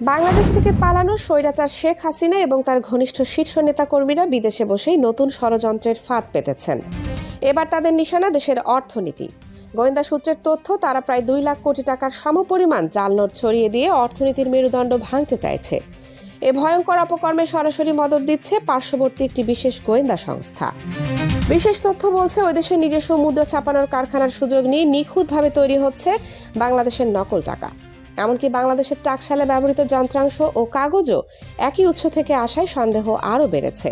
বাংলাদেশ থেকে পালানো স্বৈরাচার শেখ হাসিনা এবং তার ঘনিষ্ঠ শীর্ষ নেতাকর্মীরা বিদেশে বসেই নতুন ষড়যন্ত্রের ফাঁদ পেতেছেন। এবার তাদের নিশানা দেশের অর্থনীতি। গোয়েন্দা সূত্রের তথ্য, তারা প্রায় দুই লাখ কোটি টাকার সমপরিমাণ জাল নোট ছড়িয়ে দিয়ে অর্থনীতির মেরুদণ্ড ভাঙতে চাইছে। এ ভয়ঙ্কর অপকর্মে সরাসরি মদত দিচ্ছে পার্শ্ববর্তী একটি বিশেষ গোয়েন্দা সংস্থা। বিশেষ তথ্য বলছে, ওই দেশের নিজস্ব মুদ্রা ছাপানোর কারখানার সুযোগ নিয়ে নিখুঁতভাবে তৈরি হচ্ছে বাংলাদেশের নকল টাকা। এমনকি বাংলাদেশের টাকশালে ব্যবহৃত যন্ত্রাংশ ও কাগজও একই উৎস থেকে আসায় সন্দেহ আরও বেড়েছে।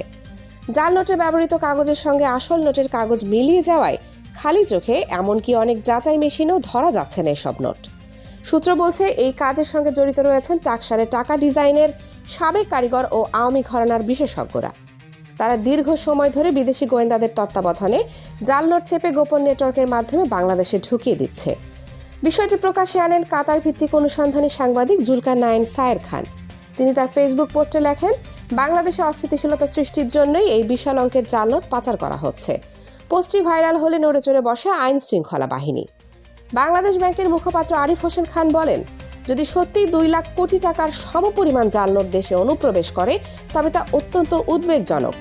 জাল নোটে ব্যবহৃত কাগজের সঙ্গে আসল নোটের কাগজ মিলিয়ে যাওয়ায় খালি চোখে এমনকি অনেক যাচাই মেশিনেও ধরা যাচ্ছে না এসব নোট। সূত্র বলছে, এই কাজের সঙ্গে জড়িত রয়েছেন টাকসালে টাকা ডিজাইনের সাবেক কারিগর ও আওয়ামী ঘরানার বিশেষজ্ঞরা। তারা দীর্ঘ সময় ধরে বিদেশি গোয়েন্দাদের তত্ত্বাবধানে জাল নোট চেপে গোপন নেটওয়ার্কের মাধ্যমে বাংলাদেশে ঢুকিয়ে দিচ্ছে। বিষয়টি প্রকাশে আনেন কাতার ভিত্তিক অনুসন্ধানী সাংবাদিক জুলকার নায়েন সায়ের খান। তিনি তার ফেসবুক পোস্টে লেখেন, বাংলাদেশে অস্থিতিশীলতা সৃষ্টির জন্যই এই বিশাল অঙ্কের জাল নোট পাচার করা হচ্ছে। পোস্টটি ভাইরাল হলে নড়ে চড়ে বসে আইন শৃঙ্খলা বাহিনী। বাংলাদেশ ব্যাংকের মুখপাত্র আরিফ হোসেন খান বলেন, যদি সত্যি দুই লাখ কোটি টাকার সমপরিমাণ জাল নোট দেশে অনুপ্রবেশ করে, তবে তা অত্যন্ত উদ্বেগজনক।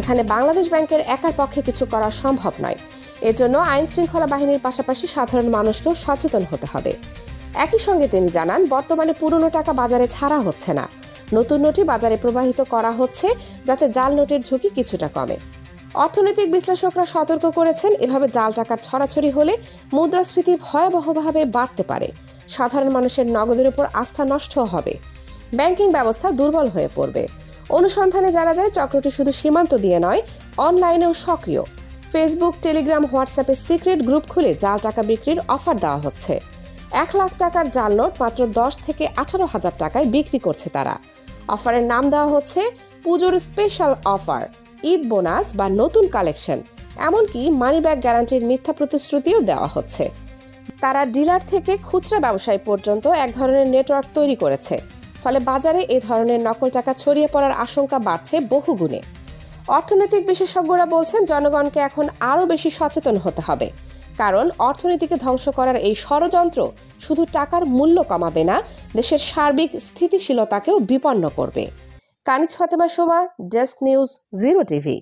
এখানে বাংলাদেশ ব্যাংকের একার পক্ষে কিছু করা সম্ভব নয়। এজন্য আইন শৃঙ্খলা বাহিনীর পাশাপাশি সাধারণ মানুষকেও সচেতন হতে হবে। একই সঙ্গে তিনি জানান, বর্তমানে পুরনো টাকা বাজারে ছাড়া হচ্ছে না। নতুন নোটই বাজারে প্রবাহিত করা হচ্ছে, যাতে জাল নোটের ঝুঁকি কিছুটা কমে। অর্থনৈতিক বিশ্লেষকরা সতর্ক করেছেন, এভাবে জাল টাকার ছড়াছড়ি হলে মুদ্রাস্ফীতি ভয়াবহভাবে বাড়তে পারে। সাধারণ মানুষের নগদের উপর আস্থা নষ্ট হবে। ব্যাংকিং ব্যবস্থা দুর্বল হয়ে পড়বে। অনুসন্ধানে জানা যায়, চক্রটি শুধু সীমান্ত দিয়ে নয়, অনলাইনেও সক্রিয়। ফেসবুক, টেলিগ্রাম, হোয়াটসঅ্যাপে সিক্রেট গ্রুপ খুলে জাল টাকা বিক্রির অফার দেওয়া হচ্ছে। এক লাখ টাকার জাল নোট মাত্র দশ থেকে আঠারো হাজার টাকায় বিক্রি করছে তারা। অফারের নাম দেওয়া হচ্ছে পুজোর স্পেশাল অফার, ঈদ বোনাস বা নতুন কালেকশন, এমনকি মানি ব্যাগ গ্যারান্টির মিথ্যা প্রতিশ্রুতিও দেওয়া হচ্ছে। তারা ডিলার থেকে খুচরা ব্যবসায়ী পর্যন্ত এক ধরনের নেটওয়ার্ক তৈরি করেছে, ফলে বাজারে এ ধরনের নকল টাকা ছড়িয়ে পড়ার আশঙ্কা বাড়ছে বহুগুণে। অর্থনৈতিক বিশেষজ্ঞরা বলছেন জনগণকে এখন আরও বেশি সচেতন হতে হবে। কারণ অর্থনীতিকে ধ্বংস করার এই ষড়যন্ত্র শুধু টাকার মূল্য কমাবে না, দেশের সার্বিক স্থিতিশীলতাকেও বিপন্ন করবে। Kaniz Fatema Soma, desk news zero TV.